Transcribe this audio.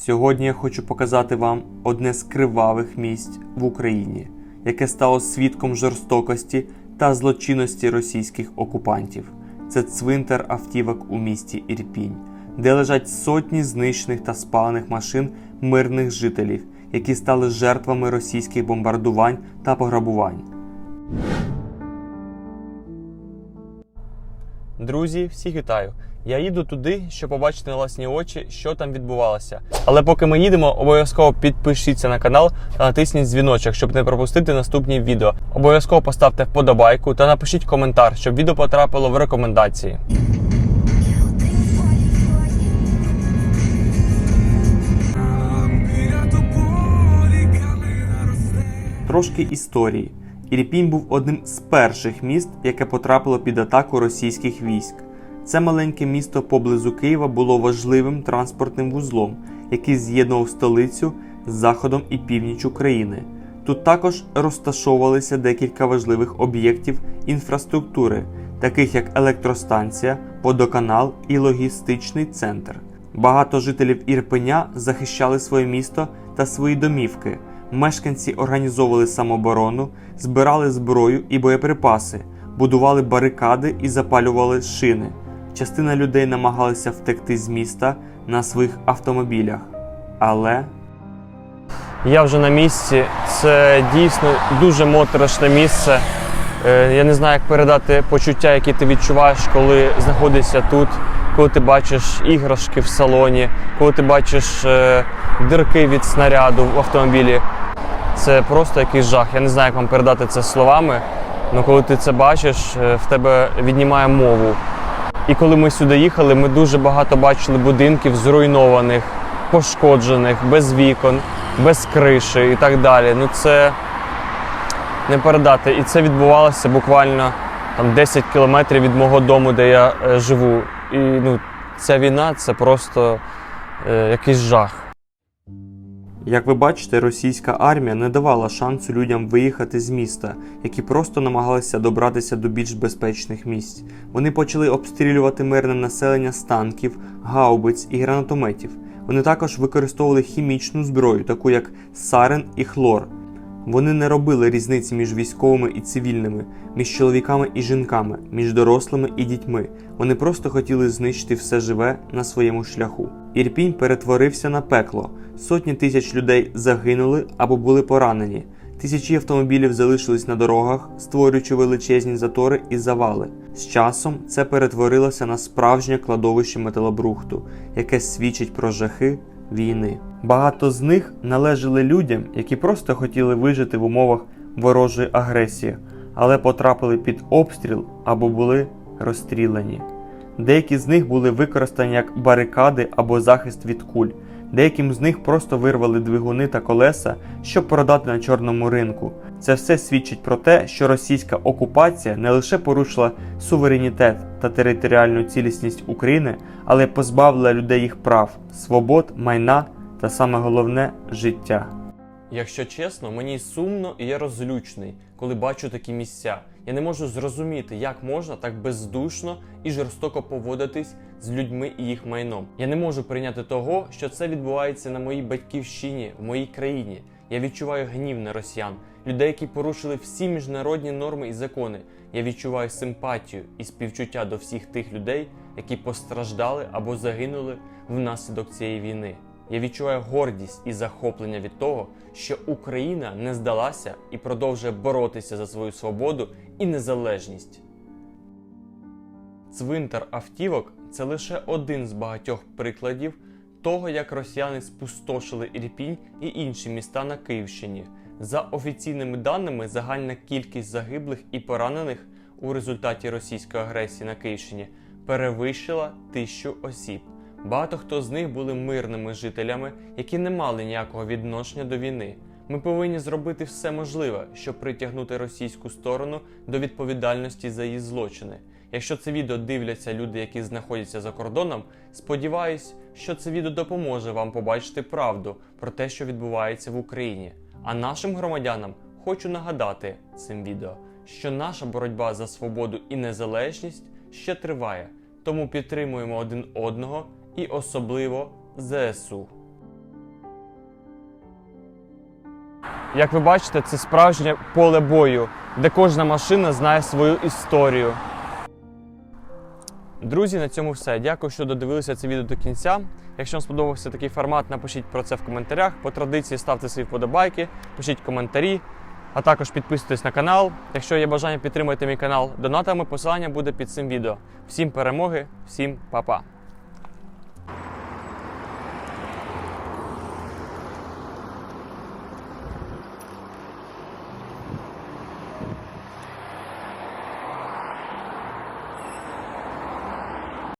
Сьогодні я хочу показати вам одне з кривавих місць в Україні, яке стало свідком жорстокості та злочинності російських окупантів. Це цвинтар автівок у місті Ірпінь, де лежать сотні знищених та спалених машин мирних жителів, які стали жертвами російських бомбардувань та пограбувань. Друзі, всіх вітаю! Я їду туди, щоб побачити на власні очі, що там відбувалося. Але поки ми їдемо, обов'язково підпишіться на канал та натисніть дзвіночок, щоб не пропустити наступні відео. Обов'язково поставте вподобайку та напишіть коментар, щоб відео потрапило в рекомендації. Трошки історії. Ірпінь був одним з перших міст, яке потрапило під атаку російських військ. Це маленьке місто поблизу Києва було важливим транспортним вузлом, який з'єднував столицю з заходом і північ України. Тут також розташовувалися декілька важливих об'єктів інфраструктури, таких як електростанція, водоканал і логістичний центр. Багато жителів Ірпеня захищали своє місто та свої домівки. Мешканці організовували самооборону, збирали зброю і боєприпаси, будували барикади і запалювали шини. Частина людей намагалися втекти з міста на своїх автомобілях. Але я вже на місці. Це дійсно дуже моторошне місце. Е, Я не знаю, як передати почуття, які ти відчуваєш, коли знаходишся тут, коли ти бачиш іграшки в салоні, коли ти бачиш е, дирки від снаряду в автомобілі. Це просто якийсь жах. Я не знаю, як вам передати це словами. але коли ти це бачиш, е, в тебе віднімає мову. І коли ми сюди їхали, ми дуже багато бачили будинків зруйнованих, пошкоджених, без вікон, без криші і так далі. Ну це не передати. І це відбувалося буквально там 10 кілометрів від мого дому, де я е, живу. І ну, ця війна це просто е, якийсь жах. Як ви бачите, російська армія не давала шансу людям виїхати з міста, які просто намагалися добратися до більш безпечних місць. Вони почали обстрілювати мирне населення з танків, гаубиць і гранатометів. Вони також використовували хімічну зброю, таку як сарен і хлор. Вони не робили різниці між військовими і цивільними, між чоловіками і жінками, між дорослими і дітьми. Вони просто хотіли знищити все живе на своєму шляху. Ірпінь перетворився на пекло. Сотні тисяч людей загинули або були поранені. Тисячі автомобілів залишились на дорогах, створюючи величезні затори і завали. З часом це перетворилося на справжнє кладовище металобрухту, яке свідчить про жахи війни. Багато з них належали людям, які просто хотіли вижити в умовах ворожої агресії, але потрапили під обстріл або були розстріляні. Деякі з них були використані як барикади або захист від куль. Деяким з них просто вирвали двигуни та колеса, щоб продати на чорному ринку. Це все свідчить про те, що російська окупація не лише порушила суверенітет та територіальну цілісність України, але й позбавила людей їх прав, свобод, майна та саме головне життя. Якщо чесно, мені сумно і я розлючений, коли бачу такі місця. Я не можу зрозуміти, як можна так бездушно і жорстоко поводитись з людьми і їх майном. Я не можу прийняти того, що це відбувається на моїй батьківщині, в моїй країні. Я відчуваю гнів на росіян, людей, які порушили всі міжнародні норми і закони. Я відчуваю симпатію і співчуття до всіх тих людей, які постраждали або загинули внаслідок цієї війни. Я відчуваю гордість і захоплення від того, що Україна не здалася і продовжує боротися за свою свободу і незалежність. Цвинтар автівок це лише один з багатьох прикладів того, як росіяни спустошили Ірпінь і інші міста на Київщині. За офіційними даними, загальна кількість загиблих і поранених у результаті російської агресії на Київщині перевищила тисячу осіб. Багато хто з них були мирними жителями, які не мали ніякого відношення до війни. Ми повинні зробити все можливе, щоб притягнути російську сторону до відповідальності за її злочини. Якщо це відео дивляться люди, які знаходяться за кордоном, сподіваюсь, що це відео допоможе вам побачити правду про те, що відбувається в Україні. А нашим громадянам хочу нагадати цим відео, що наша боротьба за свободу і незалежність ще триває, тому підтримуємо один одного і особливо ЗСУ. Як ви бачите, це справжнє поле бою, де кожна машина знає свою історію. Друзі, на цьому все. Дякую, що додивилися це відео до кінця. Якщо вам сподобався такий формат, напишіть про це в коментарях. По традиції ставте свої вподобайки, пишіть коментарі, а також підписуйтесь на канал. Якщо є бажання підтримати мій канал донатами, посилання буде під цим відео. Всім перемоги, всім па-па!